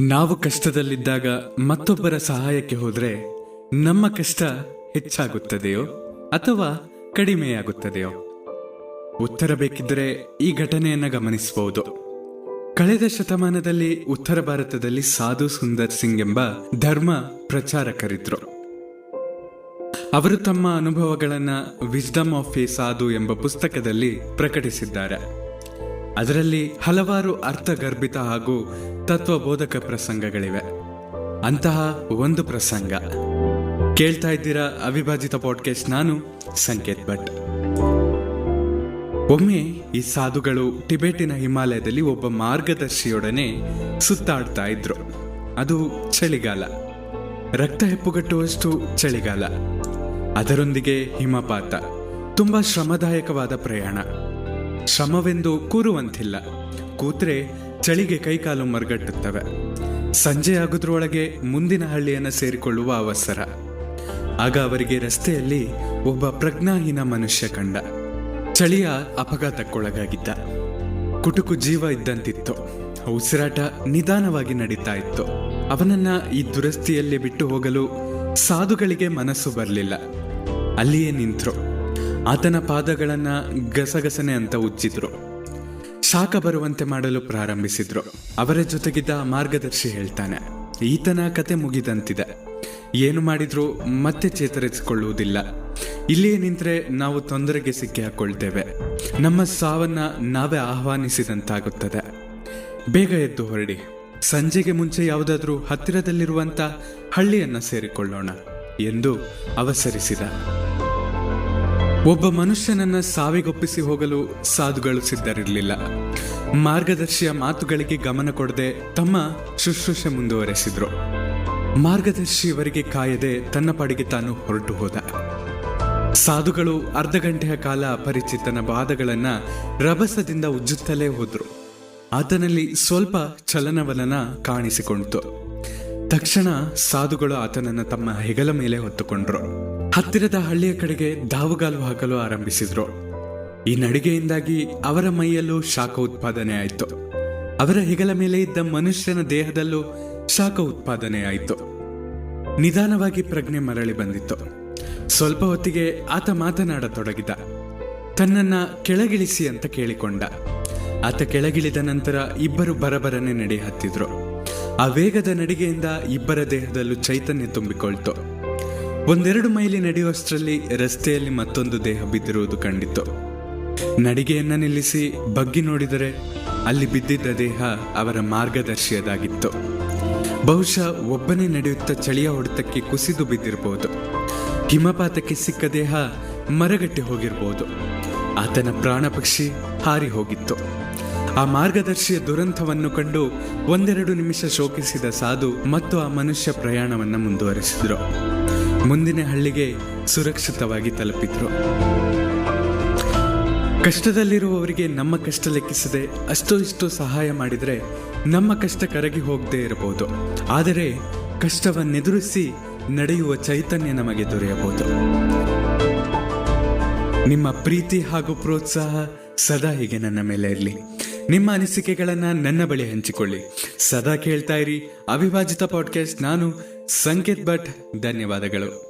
ನಾವು ಕಷ್ಟದಲ್ಲಿದ್ದಾಗ ಮತ್ತೊಬ್ಬರ ಸಹಾಯಕ್ಕೆ ಹೋದರೆ ನಮ್ಮ ಕಷ್ಟ ಹೆಚ್ಚಾಗುತ್ತದೆಯೋ ಅಥವಾ ಕಡಿಮೆಯಾಗುತ್ತದೆಯೋ? ಉತ್ತರ ಬೇಕಿದ್ದರೆ ಈ ಘಟನೆಯನ್ನು ಗಮನಿಸಬಹುದು ಕಳೆದ ಶತಮಾನದಲ್ಲಿ ಉತ್ತರ ಭಾರತದಲ್ಲಿ ಸಾಧು ಸುಂದರ್ ಸಿಂಗ್ ಎಂಬ ಧರ್ಮ ಪ್ರಚಾರಕರಿದ್ರು. ಅವರು ತಮ್ಮ ಅನುಭವಗಳನ್ನು ವಿಸ್ಡಮ್ ಆಫ್ ಎ ಸಾಧು ಎಂಬ ಪುಸ್ತಕದಲ್ಲಿ ಪ್ರಕಟಿಸಿದ್ದಾರೆ. ಅದರಲ್ಲಿ ಹಲವಾರು ಅರ್ಥಗರ್ಭಿತ ಹಾಗೂ ತತ್ವಬೋಧಕ ಪ್ರಸಂಗಗಳಿವೆ. ಅಂತಹ ಒಂದು ಪ್ರಸಂಗ. ಕೇಳ್ತಾ ಇದ್ದೀರಾ ಅವಿಭಾಜಿತ ಪಾಡ್ಕಾಸ್ಟ್ ನಾನು ಸಂಕೇತ್ ಭಟ್. ಒಮ್ಮೆ ಈ ಸಾಧುಗಳು ಟಿಬೆಟಿನ ಹಿಮಾಲಯದಲ್ಲಿ ಒಬ್ಬ ಮಾರ್ಗದರ್ಶಿಯೊಡನೆ ಸುತ್ತಾಡ್ತಾ ಇದ್ರು. ಅದು ಚಳಿಗಾಲ. ರಕ್ತ ಹೆಪ್ಪುಗಟ್ಟುವಷ್ಟು ಚಳಿಗಾಲ. ಅದರೊಂದಿಗೆ ಹಿಮಪಾತ. ತುಂಬಾ ಶ್ರಮದಾಯಕವಾದ ಪ್ರಯಾಣ. ಶ್ರಮವೆಂದು ಕೂರುವಂತಿಲ್ಲ. ಕೂತ್ರೆ ಚಳಿಗೆ ಕೈಕಾಲು ಮರಗಟ್ಟುತ್ತವೆ. ಸಂಜೆ ಆಗುದ್ರೊಳಗೆ ಮುಂದಿನ ಹಳ್ಳಿಯನ್ನು ಸೇರಿಕೊಳ್ಳುವ ಅವಸರ. ಆಗ ಅವರಿಗೆ ರಸ್ತೆಯಲ್ಲಿ ಒಬ್ಬ ಪ್ರಜ್ಞಾಹೀನ ಮನುಷ್ಯ ಕಂಡ. ಚಳಿಯ ಅಪಘಾತಕ್ಕೊಳಗಾಗಿದ್ದ. ಕುಟುಕು ಜೀವ ಇದ್ದಂತಿತ್ತು. ಉಸಿರಾಟ ನಿಧಾನವಾಗಿ ನಡೀತಾ ಇತ್ತು. ಅವನನ್ನ ಈ ದುರಸ್ತಿಯಲ್ಲಿ ಬಿಟ್ಟು ಹೋಗಲು ಸಾಧುಗಳಿಗೆ ಮನಸ್ಸು ಬರಲಿಲ್ಲ. ಅಲ್ಲಿಯೇ ನಿಂತ್ರು. ಆತನ ಪಾದಗಳನ್ನ ಗಸಗಸನೆ ಅಂತ ಉಜ್ಜಿದ್ರು ಶಾಖ ಬರುವಂತೆ ಮಾಡಲು ಪ್ರಾರಂಭಿಸಿದ್ರು. ಅವರ ಜೊತೆಗಿದ್ದ ಮಾರ್ಗದರ್ಶಿ ಹೇಳ್ತಾನೆ, ಈತನ ಕತೆ ಮುಗಿದಂತಿದೆ. ಏನು ಮಾಡಿದ್ರೂ ಮತ್ತೆ ಚೇತರಿಸಿಕೊಳ್ಳುವುದಿಲ್ಲ. ಇಲ್ಲಿಯೇ ನಿಂತರೆ ನಾವು ತೊಂದರೆಗೆ ಸಿಕ್ಕಿ ಹಾಕೊಳ್ತೇವೆ. ನಮ್ಮ ಸಾವನ್ನ ನಾವೇ ಆಹ್ವಾನಿಸಿದಂತಾಗುತ್ತದೆ. ಬೇಗ ಎದ್ದು ಹೊರಡಿ. ಸಂಜೆಗೆ ಮುಂಚೆ ಯಾವುದಾದ್ರೂ ಹತ್ತಿರದಲ್ಲಿರುವಂತ ಹಳ್ಳಿಯನ್ನ ಸೇರಿಕೊಳ್ಳೋಣ, ಎಂದು ಅವಸರಿಸಿದ. ಒಬ್ಬ ಮನುಷ್ಯನನ್ನ ಸಾವಿಗೊಪ್ಪಿಸಿ ಹೋಗಲು ಸಾಧುಗಳು ಸಿದ್ಧರಿರಲಿಲ್ಲ. ಮಾರ್ಗದರ್ಶಿಯ ಮಾತುಗಳಿಗೆ ಗಮನ ಕೊಡದೆ ತಮ್ಮ ಶುಶ್ರೂಷೆ ಮುಂದುವರೆಸಿದ್ರು. ಮಾರ್ಗದರ್ಶಿಯವರಿಗೆ ಕಾಯದೆ ತನ್ನ ಪಾಡಿಗೆ ತಾನು ಹೊರಟು ಹೋದ. ಸಾಧುಗಳು ಅರ್ಧ ಗಂಟೆಯ ಕಾಲ ಅಪರಿಚಿತನ ವಾದಗಳನ್ನ ರಭಸದಿಂದ ಉಜ್ಜುತ್ತಲೇ ಹೋದ್ರು. ಆತನಲ್ಲಿ ಸ್ವಲ್ಪ ಚಲನವಲನ ಕಾಣಿಸಿಕೊಂಡಿತು. ತಕ್ಷಣ ಸಾಧುಗಳು ಆತನನ್ನ ತಮ್ಮ ಹೆಗಲ ಮೇಲೆ ಹೊತ್ತುಕೊಂಡ್ರು. ಹತ್ತಿರದ ಹಳ್ಳಿಯ ಕಡೆಗೆ ದಾವುಗಾಲು ಹಾಕಲು ಆರಂಭಿಸಿದ್ರು. ಈ ನಡಿಗೆಯಿಂದಾಗಿ ಅವರ ಮೈಯಲ್ಲೂ ಶಾಖ ಉತ್ಪಾದನೆ ಆಯಿತು. ಅವರ ಹೆಗಲ ಮೇಲೆ ಇದ್ದ ಮನುಷ್ಯನ ದೇಹದಲ್ಲೂ ಶಾಖ ಉತ್ಪಾದನೆ ಆಯಿತು. ನಿಧಾನವಾಗಿ ಪ್ರಜ್ಞೆ ಮರಳಿ ಬಂದಿತ್ತು. ಸ್ವಲ್ಪ ಹೊತ್ತಿಗೆ ಆತ ಮಾತನಾಡತೊಡಗಿದ. ತನ್ನನ್ನ ಕೆಳಗಿಳಿಸಿ ಅಂತ ಕೇಳಿಕೊಂಡ. ಆತ ಕೆಳಗಿಳಿದ ನಂತರ ಇಬ್ಬರು ಬರಬರನೆ ನಡೆ ಹತ್ತಿದ್ರು ಆ ವೇಗದ ನಡಿಗೆಯಿಂದ ಇಬ್ಬರ ದೇಹದಲ್ಲೂ ಚೈತನ್ಯ ತುಂಬಿಕೊಳ್ತು. ಒಂದೆರಡು ಮೈಲಿ ನಡೆಯುವಷ್ಟರಲ್ಲಿ ರಸ್ತೆಯಲ್ಲಿ ಮತ್ತೊಂದು ದೇಹ ಬಿದ್ದಿರುವುದು ಕಂಡಿತು ನಡಿಗೆಯನ್ನ ನಿಲ್ಲಿಸಿ ಬಗ್ಗಿ ನೋಡಿದರೆ ಅಲ್ಲಿ ಬಿದ್ದಿದ್ದ ದೇಹ ಅವರ ಮಾರ್ಗದರ್ಶಿಯದಾಗಿತ್ತು. ಬಹುಶಃ ಒಬ್ಬನೇ ನಡೆಯುತ್ತಾ ಚಳಿಯ ಹೊಡೆತಕ್ಕೆ ಕುಸಿದು ಬಿದ್ದಿರಬಹುದು. ಹಿಮಪಾತಕ್ಕೆ ಸಿಕ್ಕ ದೇಹ ಮರಗಟ್ಟಿ ಹೋಗಿರಬಹುದು. ಆತನ ಪ್ರಾಣ ಪಕ್ಷಿ ಹಾರಿ ಹೋಗಿತ್ತು. ಆ ಮಾರ್ಗದರ್ಶಿಯ ದುರಂತವನ್ನು ಕಂಡು ಒಂದೆರಡು ನಿಮಿಷ ಶೋಕಿಸಿದ ಸಾಧು ಮತ್ತು ಆ ಮನುಷ್ಯ ಪ್ರಯಾಣವನ್ನು ಮುಂದುವರೆಸಿದ್ರು. ಮುಂದಿನ ಹಳ್ಳಿಗೆ ಸುರಕ್ಷಿತವಾಗಿ ತಲುಪಿದ್ರು. ಕಷ್ಟದಲ್ಲಿರುವವರಿಗೆ ನಮ್ಮ ಕಷ್ಟ ಲೆಕ್ಕಿಸದೆ ಅಷ್ಟೋ ಇಷ್ಟೋ ಸಹಾಯ ಮಾಡಿದರೆ ನಮ್ಮ ಕಷ್ಟ ಕರಗಿ ಹೋಗದೇ ಇರಬಹುದು. ಆದರೆ ಕಷ್ಟವನ್ನೆದುರಿಸಿ ನಡೆಯುವ ಚೈತನ್ಯ ನಮಗೆ ದೊರೆಯಬಹುದು. ನಿಮ್ಮ ಪ್ರೀತಿ ಹಾಗೂ ಪ್ರೋತ್ಸಾಹ ಸದಾ ಹೀಗೆ ನನ್ನ ಮೇಲೆ ಇರಲಿ. ನಿಮ್ಮ ಅನಿಸಿಕೆಗಳನ್ನ ನನ್ನ ಬಳಿ ಹಂಚಿಕೊಳ್ಳಿ. ಸದಾ ಕೇಳ್ತಾ ಇರಿ ಅವಿಭಾಜಿತ ಪಾಡ್ಕಾಸ್ಟ್ ನಾನು ಸಂಕೇತ್ ಭಟ್. ಧನ್ಯವಾದಗಳು.